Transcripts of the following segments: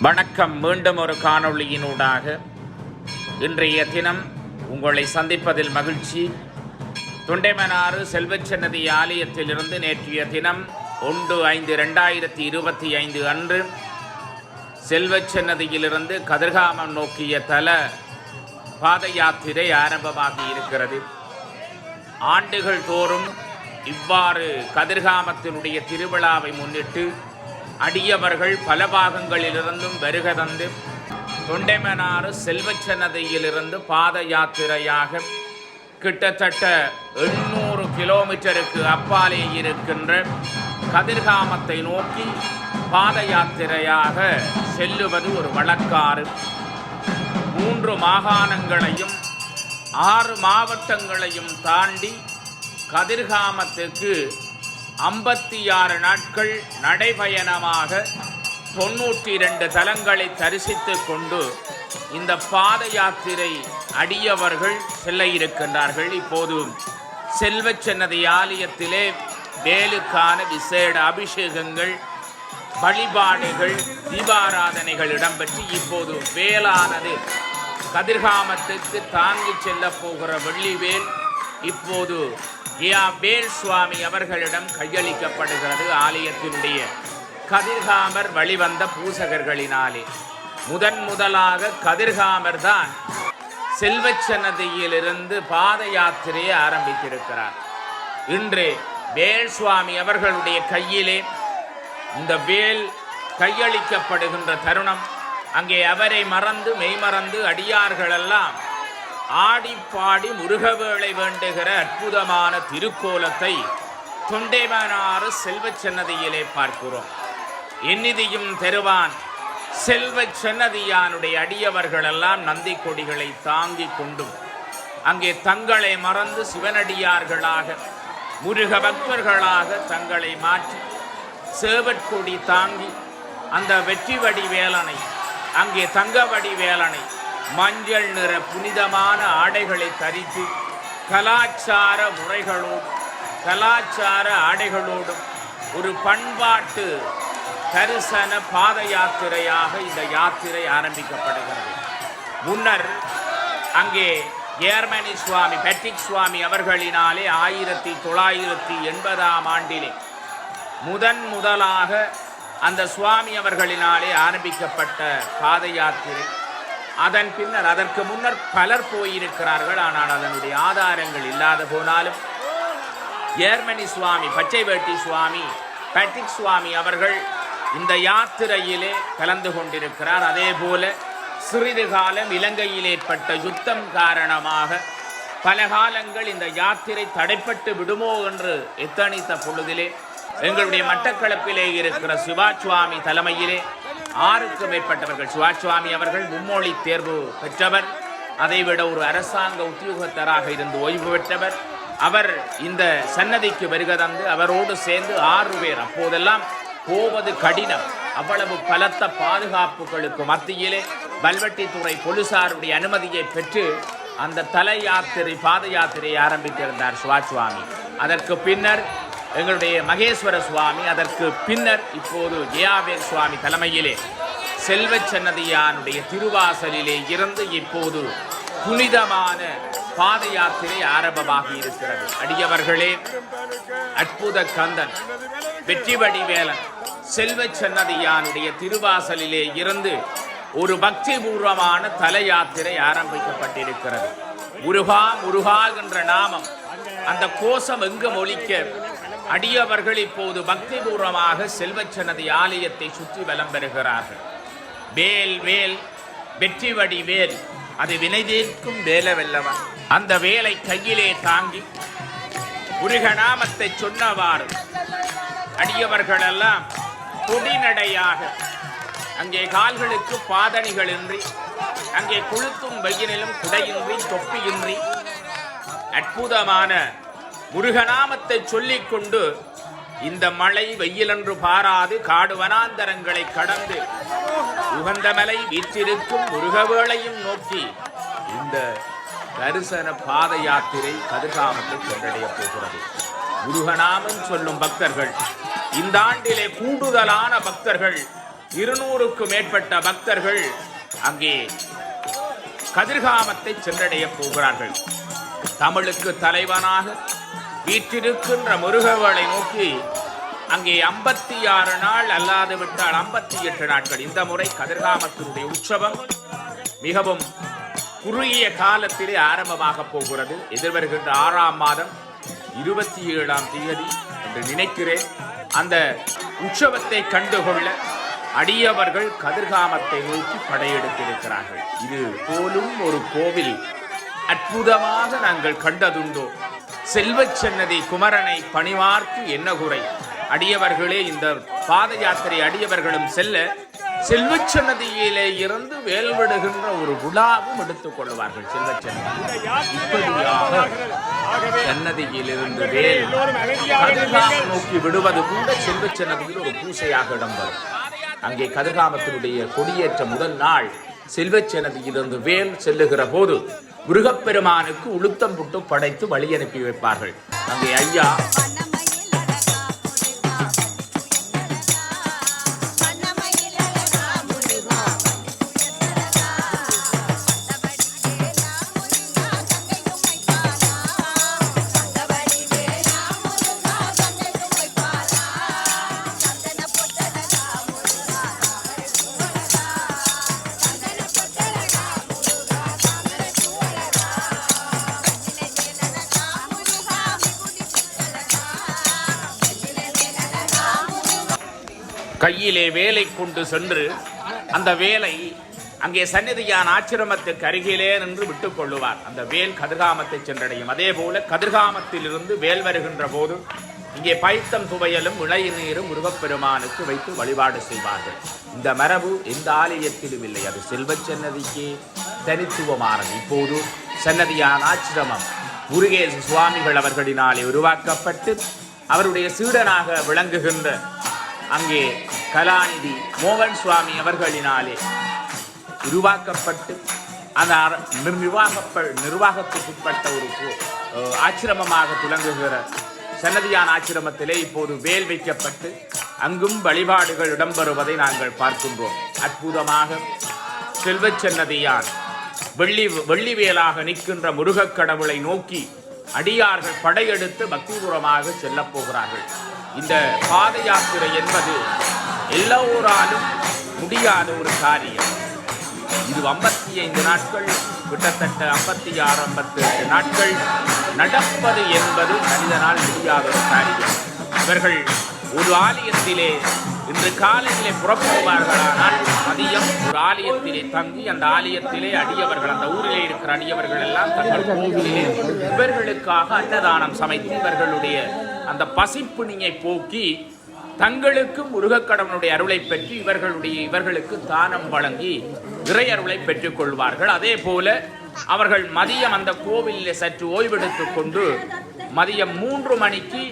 வணக்கம். மீண்டும் ஒரு காணொளியினூடாக. இன்றைய தினம் உங்களை சந்திப்பதில் மகிழ்ச்சி. தொண்டைமனாறு செல்வச்சன்னதி ஆலயத்திலிருந்து நேற்றைய தினம் ஒன்று ஐந்து ரெண்டாயிரத்தி இருபத்தி ஐந்து அன்று செல்வச்சன்னதியிலிருந்து கதிர்காமம் நோக்கிய தல பாத யாத்திரை ஆரம்பமாகி இருக்கிறது. ஆண்டுகள் தோறும் இவ்வாறு கதிர்காமத்தினுடைய திருவிழாவை முன்னிட்டு அடியவர்கள் பல பாகங்களிலிருந்தும் வருக தந்து தொண்டைமனாறு செல்வச்சன்னதியிலிருந்து பாத யாத்திரையாக கிட்டத்தட்ட எண்ணூறு கிலோமீட்டருக்கு அப்பாலே இருக்கின்ற கதிர்காமத்தை நோக்கி பாத யாத்திரையாக செல்லுவது ஒரு வழக்காறு. மூன்று மாகாணங்களையும் ஆறு மாவட்டங்களையும் தாண்டி கதிர்காமத்துக்கு ஐம்பத்தி ஆறு நாட்கள் நடைபயணமாக தொன்னூற்றி இரண்டு தலங்களை தரிசித்து கொண்டு இந்த பாத யாத்திரை அடியவர்கள் செல்ல இருக்கின்றார்கள். இப்போது செல்வச்சன்னதி ஆலயத்திலே வேலுக்கான விசேட அபிஷேகங்கள் வழிபாடுகள் தீபாராதனைகள் இடம்பெற்று இப்போது வேலானது கதிர்காமத்துக்கு தாங்கி செல்ல போகிற வெள்ளிவேல் இப்போது கியாபேல் சுவாமி அவர்களிடம் கையளிக்கப்படுகிறது ஆலயத்தினுடைய கதிர்காமர் வழிவந்த பூசகர்களினாலே. முதன் முதலாக கதிர்காமர் தான் செல்வச்சன்னதியிலிருந்து பாத யாத்திரையை ஆரம்பித்திருக்கிறார். இன்று வேல் சுவாமி அவர்களுடைய கையிலே இந்த வேல் கையளிக்கப்படுகின்ற தருணம். அங்கே அவரை மறந்து மெய்மறந்து அடியார்களெல்லாம் ஆடிப்பாடி முருகவேளை வேண்டுகிற அற்புதமான திருக்கோலத்தை தொண்டைமனாறு செல்வச் சன்னதியிலே பார்க்கிறோம். எண்ணிதியும் தெருவான் செல்வச் சன்னதியானுடைய அடியவர்களெல்லாம் நந்தி கொடிகளை தாங்கிக் கொண்டும் அங்கே தங்களை மறந்து சிவனடியார்களாக முருக பக்தர்களாக தங்களை மாற்றி சேவற்கொடி தாங்கி அந்த வெற்றி வடி வேலனை அங்கே தங்கவடி வேலனை மஞ்சள் நிற புனிதமான ஆடைகளை தரித்து கலாச்சார முறைகளோடும் கலாச்சார ஆடைகளோடும் ஒரு பண்பாட்டு தரிசன பாத யாத்திரையாக இந்த யாத்திரை ஆரம்பிக்கப்படுகிறது. முன்னர் அங்கே ஏர்மனி சுவாமி பெட்டிக் சுவாமி அவர்களினாலே ஆயிரத்தி தொள்ளாயிரத்தி எண்பதாம் ஆண்டிலே முதன் முதலாக அந்த சுவாமி அவர்களினாலே ஆரம்பிக்கப்பட்ட பாத யாத்திரை அதன் பின்னர் அதற்கு முன்னர் பலர் போயிருக்கிறார்கள். ஆனால் அதனுடைய ஆதாரங்கள் இல்லாத போனாலும் ஏர்மனி சுவாமி பச்சை வேட்டி சுவாமி பேட்டிக் சுவாமி அவர்கள் இந்த யாத்திரையிலே கலந்து கொண்டிருக்கிறார். அதே போல சிறிது காலம் இலங்கையில் ஏற்பட்ட யுத்தம் காரணமாக பல காலங்கள் இந்த யாத்திரை தடைப்பட்டு விடுமோ என்று எத்தனித்த பொழுதிலே எங்களுடைய மட்டக்களப்பிலே இருக்கிற சிவா சுவாமி தலைமையிலே ஆறுக்கு மேற்பட்டவர்கள் சிவாச்சுவாமி அவர்கள் மும்மொழி தேர்வு பெற்றவர். அதைவிட ஒரு அரசாங்க உத்தியோகத்தராக இருந்து ஓய்வு பெற்றவர். அவர் இந்த சன்னதிக்கு வருக தந்து அவரோடு சேர்ந்து ஆறு பேர். அப்போதெல்லாம் போவது கடினம். அவ்வளவு பலத்த பாதுகாப்புகளுக்கு மத்தியிலே பல்வெட்டித்துறை போலீசாருடைய அனுமதியை பெற்று அந்த தலை யாத்திரை பாத யாத்திரையை ஆரம்பித்திருந்தார் சிவாச்சுவாமி அதற்கு பின்னர் எங்களுடைய மகேஸ்வர சுவாமி அதற்கு பின்னர் இப்போது ஜெயாவேர் சுவாமி தலைமையிலே செல்வச் சன்னதியானுடைய திருவாசலிலே இருந்து இப்போது புனிதமான பாத யாத்திரை ஆரம்பமாகி இருக்கிறது. அடியவர்களே அற்புத கந்தன் வெற்றிவடி வேலன் செல்வச் சன்னதியானுடைய திருவாசலிலே இருந்து ஒரு பக்தி பூர்வமான தல யாத்திரை ஆரம்பிக்கப்பட்டிருக்கிறது. முருகா முருகா என்ற நாமம் அந்த கோஷம் எங்கும் ஒழிக்க அடியவர்கள் இப்போது பக்தி பூர்வமாக ஆலயத்தை சுற்றி வலம் பெறுகிறார்கள் வேல் வேல் வெற்றிவடி வேல். அது வினை வேலை வெல்லவன் அந்த வேலை கையிலே தாங்கி முருகநாமத்தை சொன்னவாறு. அடியவர்களெல்லாம் கொடிநடையாக அங்கே கால்களுக்கு பாதணிகளின்றி அங்கே கொளுத்தும் வெயிலிலும் குடையின்றி தொப்பியின்றி அற்புதமான முருகநாமத்தை சொல்லிக் கொண்டு இந்த மழை வெயிலன்று பாராது காடு வனாந்தரங்களை கடந்து உகந்தமலை வீற்றிருக்கும் முருகவேளையும் நோக்கி இந்த தரிசன பாத யாத்திரை கதிர்காமத்தை சென்றடைய போகிறது. முருகநாமம் சொல்லும் பக்தர்கள் இந்த ஆண்டிலே கூடுதலான பக்தர்கள் இருநூறுக்கும் மேற்பட்ட பக்தர்கள் அங்கே கதிர்காமத்தை சென்றடைய போகிறார்கள். தமிழுக்கு தலைவனாக வீற்றிருக்கின்ற முருகவளை நோக்கி அங்கே ஐம்பத்தி ஆறு நாள் அல்லாது விட்டால் ஐம்பத்தி எட்டு நாட்கள். இந்த முறை கதிர்காமத்தினுடைய உற்சவம் மிகவும் குறுகிய காலத்திலே ஆரம்பமாக போகிறது. எதிர்வருகின்ற ஆறாம் மாதம் இருபத்தி ஏழாம் தேதி என்று நினைக்கிறேன். அந்த உற்சவத்தை கண்டுகொள்ள அடியவர்கள் கதிர்காமத்தை நோக்கி படையெடுத்திருக்கிறார்கள். இது போலும் ஒரு கோவில் அற்புதமாக நாங்கள் கண்டதுண்டோ? செல்வச் சன்னதி குமரனை பணிவார்க்கு என்ன குறை அடியவர்களே இந்த பாத யாத்திரை அடியவர்களும் செல்ல செல்வச் சன்னதியிலே இருந்து வேல்விடுகின்ற ஒரு விழாவும் எடுத்துக் கொள்வார்கள் செல்வச் சன்னதி. இப்படியாக சன்னதியிலிருந்து வேல் கதிர்காமம் நோக்கி விடுவது கூட செல்வச் சன்னதியில் ஒரு பூசையாக இடம்பெறும் அங்கே கதிர்காமத்தினுடைய கொடியேற்ற முதல் நாள். செல்வச் சன்னதியிலிருந்து வேல் செல்லுகிற போது முருகப்பெருமானுக்கு உளுத்தம் புட்டு படைத்து வழி அனுப்பி வைப்பார்கள். அங்கே ஐயா கையிலே வேலை கொண்டு சென்று அந்த வேலை அங்கே சந்நிதியான் ஆச்சிரமத்துக்கு அருகிலே நின்று விட்டுக் கொள்ளுவார். அந்த வேல் கதிர்காமத்தை சென்றடையும். அதே போல கதிர்காமத்திலிருந்து வேல் வருகின்ற போது இங்கே பைத்தம் துவையலும் இளைநீரும் முருகப்பெருமானுக்கு வைத்து வழிபாடு செய்வார்கள். இந்த மரபு எந்த ஆலயத்திலும் இல்லை. அது செல்வச் சன்னதிக்கே தனித்துவமானது. இப்போது சன்னதியான் ஆச்சிரமம் முருகேச சுவாமிகள் அவர்களினாலே உருவாக்கப்பட்டு அவருடைய சீடனாக விளங்குகின்ற அங்கே கலாநிதி மோகன் சுவாமி அவர்களினாலே உருவாக்கப்பட்டு அந்த நிர்வாக நிர்வாகத்துக்குட்பட்ட ஒரு ஆச்சிரமமாக துலங்குகிற சன்னதியான் ஆச்சிரமத்திலே இப்போது வேல் வைக்கப்பட்டு அங்கும் வழிபாடுகள் இடம்பெறுவதை நாங்கள் பார்க்கின்றோம். அற்புதமாக செல்வ சன்னதியான் வெள்ளி வெள்ளி வேலாக நிற்கின்ற முருகக் கடவுளை நோக்கி அடியார்கள் படையெடுத்து பக்திபுரமாக செல்லப் போகிறார்கள். இந்த பாத யாத்திரை என்பது எல்லோராலும் முடியாத ஒரு காரியம். இது ஐம்பத்தி ஐந்து நாட்கள் கிட்டத்தட்ட ஐம்பத்தி ஆறு ஐம்பத்தி எட்டு நாட்கள் நடப்பது என்பது மனிதனால் முடியாத ஒரு காரியம். இவர்கள் ஒரு ஆலயத்திலே இன்று காலையிலே புறப்படுவார்களானால் மதியம் ஒரு ஆலயத்திலே தங்கி அந்த ஆலயத்திலே அடியவர்கள் அந்த ஊரிலே இருக்கிற அடியவர்கள் எல்லாம் தங்கள் கோவிலிலே இவர்களுக்காக அன்னதானம் சமைத்து இவர்களுடைய அந்த பசிப்பிணியை போக்கி தங்களுக்கும் முருகக்கடவுளுடைய அருளை பெற்று இவர்களுடைய இவர்களுக்கு தானம் வழங்கி இறை அருளை பெற்றுக் கொள்வார்கள். அதே போல அவர்கள் மதியம் அந்த கோவிலில் சற்று ஓய்வெடுத்து கொண்டு மதியம் மூன்று மணிக்கு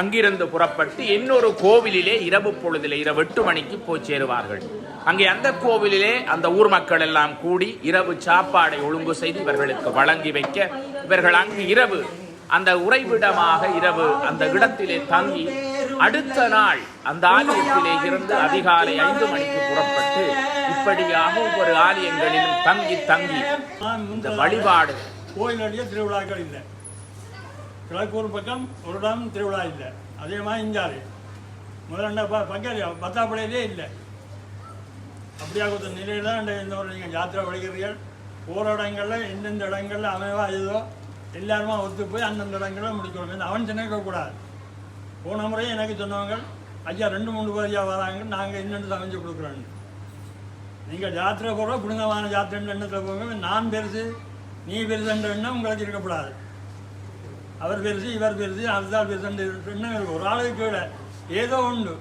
அங்கிருந்து புறப்பட்டு இன்னொரு கோவிலிலே இரவு பொழுதிலே இரவு எட்டு மணிக்கு போய் சேருவார்கள். அங்கே அந்த கோவிலிலே அந்த ஊர் மக்கள் எல்லாம் கூடி இரவு சாப்பாடை ஒழுங்கு செய்து இவர்களுக்கு வழங்கி வைக்க இவர்கள் அங்கு இரவு அந்த உறைவிடமாக இரவு அந்த இடத்திலே தங்கி அடுத்த நாள் அந்த ஆலயத்திலே இருந்து அதிகாலை ஐந்து மணிக்கு புறப்பட்டு இப்படியாக ஒவ்வொரு ஆலயங்களிலும் தங்கி தங்கி இந்த வழிபாடு. கோயிலுடைய திருவிழாக்கள் இல்லை. கிழக்கூர் பக்கம் ஒரு இடம் திருவிழா இல்லை. அதே மாதிரி இஞ்சாறு. முதல்ல ப பத்தாப்படையிலே இல்லை. அப்படியாக ஒரு நிலையில் தான் இந்த ஒரு நீங்கள் யாத்திரை வழிகிறீர்கள். போகிற இடங்களில் எந்தெந்த இடங்களில் அமைவா ஏதோ எல்லாருமா ஒத்து போய் அந்தந்த இடங்களை முடிக்கணும் அவன் சின்னக்கூடாது போன முறையும் எனக்கு சொன்னவங்க ஐயா ரெண்டு மூணு பேர் ஐயா வராங்க நாங்கள் இன்னொன்று சமைச்சு கொடுக்குறோன்னு நீங்கள் ஜாத்திரை போகிற புனிதமான யாத்திரைன்ற எண்ணத்தில் போங்க. நான் பெருசு நீ பெருசுன்ற எண்ணம் உங்களுக்கு இருக்கக்கூடாது. அவர் பெருசு இவர் பெருசு அதுதான் பெருசுன்ற எண்ணம் இருக்கும் ஒரு ஆளுக்கு கீழே ஏதோ உண்டு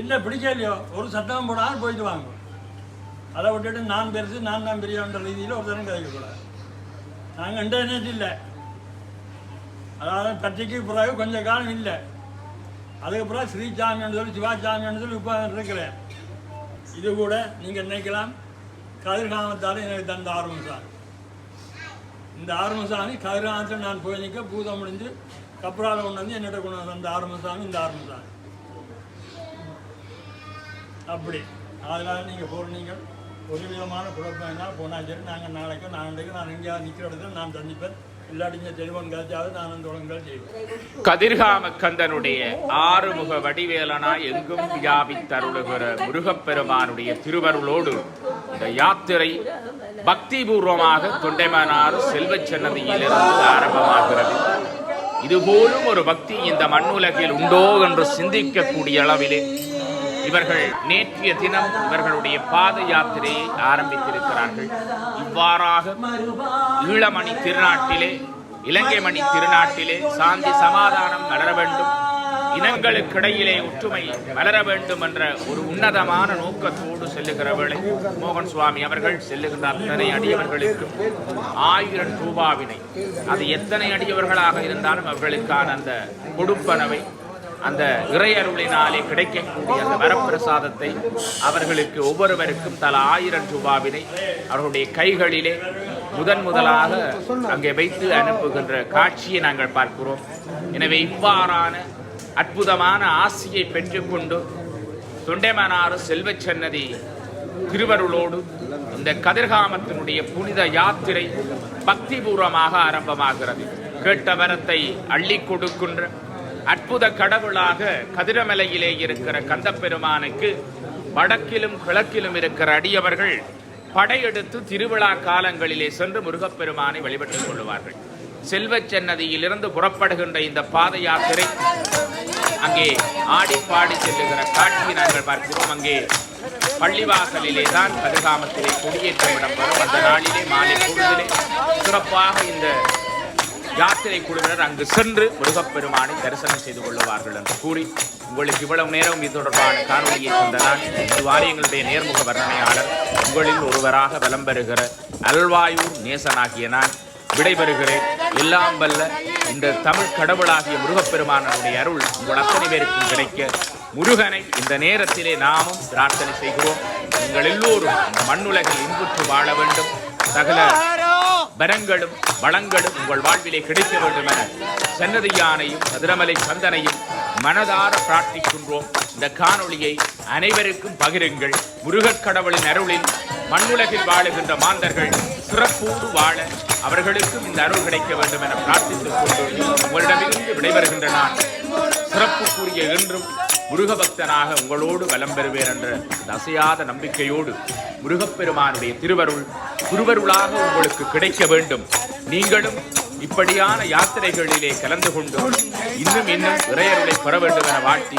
இல்லை பிடிக்கலையோ ஒரு சட்டம் போடாமல் போயிட்டு வாங்க. அதை விட்டுட்டு நான் பெருசு நான் தான் பெரியவன்ற ரீதியில் ஒருத்தரும் கிடைக்கக்கூடாது. நாங்கள் இன்டர்நெட் இல்லை. அதாவது தட்டிக்கு பிறகு கொஞ்ச காலம் இல்லை. அதுக்கப்புறம் பிறகு ஸ்ரீசாமின்னு சொல்லி சிவாசாமின்னு சொல்லி இப்போ இருக்கிறேன். இது கூட நீங்கள் நினைக்கலாம். கதிர்காமத்தால் எனக்கு தந்த ஆர்வம் இந்த ஆர்மசாமி கதிர்காமத்தில் நான் போய் நிற்க பூதம் முடிஞ்சு கப்பரால் கொண்டு வந்து என்னிட்ட கொண்டு வந்த அந்த ஆர்வசாமி இந்த ஆர்வசாமி அப்படி. அதனால் நீங்கள் போகிற ஒரு விதமான குழப்பம் என்ன? போனால் சரி நாங்கள் நாளைக்கு நாளைக்கு நான் எங்கேயாவது நிற்கிற இடத்துல நான் சந்திப்பேன். கதிர்காமக்கந்தனுடைய நான் ஆறுமுக வடிவேலனா எங்கும் வியாபித்தருளுகிற முருகப்பெருமானுடைய திருவருளோடு இந்த யாத்திரை பக்தி பூர்வமாக தொண்டைமனார் செல்வச் சன்னதியிலிருந்து ஆரம்பமாகிறது. இதுபோலும் ஒரு பக்தி இந்த மண்ணுலகில் உண்டோ என்று சிந்திக்கக்கூடிய அளவிலே இவர்கள் நேற்றைய தினம் இவர்களுடைய பாத யாத்திரையை ஆரம்பித்திருக்கிறார்கள். இவ்வாறாக ஈழமணி திருநாட்டிலே இலங்கை மணி திருநாட்டிலே சாந்தி சமாதானம் வளர வேண்டும். இனங்களுக்கிடையிலே ஒற்றுமை வளர வேண்டும் என்ற ஒரு உன்னதமான நோக்கத்தோடு செல்லுகிற வேளை மோகன் சுவாமி அவர்கள் செல்லுகின்ற அத்தனை அடியவர்களுக்கு ஆயிரம் ரூபாவினை. அது எத்தனை அடியவர்களாக இருந்தாலும் அவர்களுக்கான அந்த கொடுப்பனவை அந்த இறையருளினாலே கிடைக்கக்கூடிய அந்த வரப்பிரசாதத்தை அவர்களுக்கு ஒவ்வொருவருக்கும் தலா ஆயிரம் ரூபாவினை அவர்களுடைய கைகளிலே முதன் முதலாக அங்கே வைத்து அனுப்புகின்ற காட்சியை நாங்கள் பார்க்கிறோம். எனவே இவ்வாறான அற்புதமான ஆசியை பெற்றுக்கொண்டு தொண்டைமனாறு செல்வச் சன்னதி திருவருளோடு இந்த கதிர்காமத்தினுடைய புனித யாத்திரை பக்திபூர்வமாக ஆரம்பமாகிறது. கேட்ட வரத்தை அள்ளி கொடுக்கின்ற அற்புத கடவுளாக கதிரமலையிலே இருக்கிற கந்தப்பெருமானுக்கு வடக்கிலும் கிழக்கிலும் இருக்கிற அடியவர்கள் படையெடுத்து திருவிழா காலங்களிலே சென்று முருகப்பெருமானை வழிபட்டுக் கொள்வார்கள் செல்வச் சன்னதியிலிருந்து புறப்படுகின்ற இந்த பாத யாத்திரை அங்கே ஆடி பாடி செல்லுகிற காட்சியை நாங்கள் பார்க்கிறோம். அங்கே பள்ளிவாசலிலே தான் கதிர்காமத்திலே கொடியேற்றம் வரும் அந்த நாளிலே மாலை பொழுதிலே சிறப்பாக இந்த யாத்திரை குழுவினர் அங்கு சென்று முருகப்பெருமானை தரிசனம் செய்து கொள்ளுவார்கள் என்று கூறி உங்களுக்கு இவ்வளவு நேரம் இது தொடர்பான காணொலியை தந்த நான் வாரியங்களுடைய நேர்முக வர்ணனையாளர் உங்களில் ஒருவராக வலம் பெறுகிற அல்வாயூர் நேசனாகிய நான் விடைபெறுகிறேன். எல்லாம் வல்ல இந்த தமிழ் கடவுளாகிய முருகப்பெருமானனுடைய அருள் உங்கள் அத்தனை பேருக்கும் கிடைக்க. முருகனை இந்த நேரத்திலே நாமும் பிரார்த்தனை செய்கிறோம். நீங்கள் எல்லோரும் இந்த மண்ணுலகில் இன்புற்று வாழ வேண்டும். சகல வரங்களும் வளங்களும் உங்கள் வாழ்விலே கிடைக்க வேண்டும் என சன்னதியானையும் சதுரமலை சந்தனையும் மனதார பிரார்த்திக்கின்றோம். இந்த காணொளியை அனைவருக்கும் பகிருங்கள். முருகக் கடவுளின் அருளில் மண்ணுலகில் வாழுகின்ற மாந்தர்கள் சிறப்போடு வாழ அவர்களுக்கும் இந்த அருள் கிடைக்க வேண்டும் என பிரார்த்தித்துக் கொண்டு உங்களிடமிருந்து விடைபெறுகின்ற நான் சிறப்புக்குரிய என்றும் முருகபக்தனாக உங்களோடு வலம் பெறுவேன் என்ற தசையாத அசையாத நம்பிக்கையோடு முருகப்பெருமானுடைய திருவருள் திருவருளாக உங்களுக்கு கிடைக்க வேண்டும். நீங்களும் இப்படியான யாத்திரைகளிலே கலந்து கொண்டு இன்னும் இன்னும் இறையருளை பெற வேண்டும் என வாழ்த்தி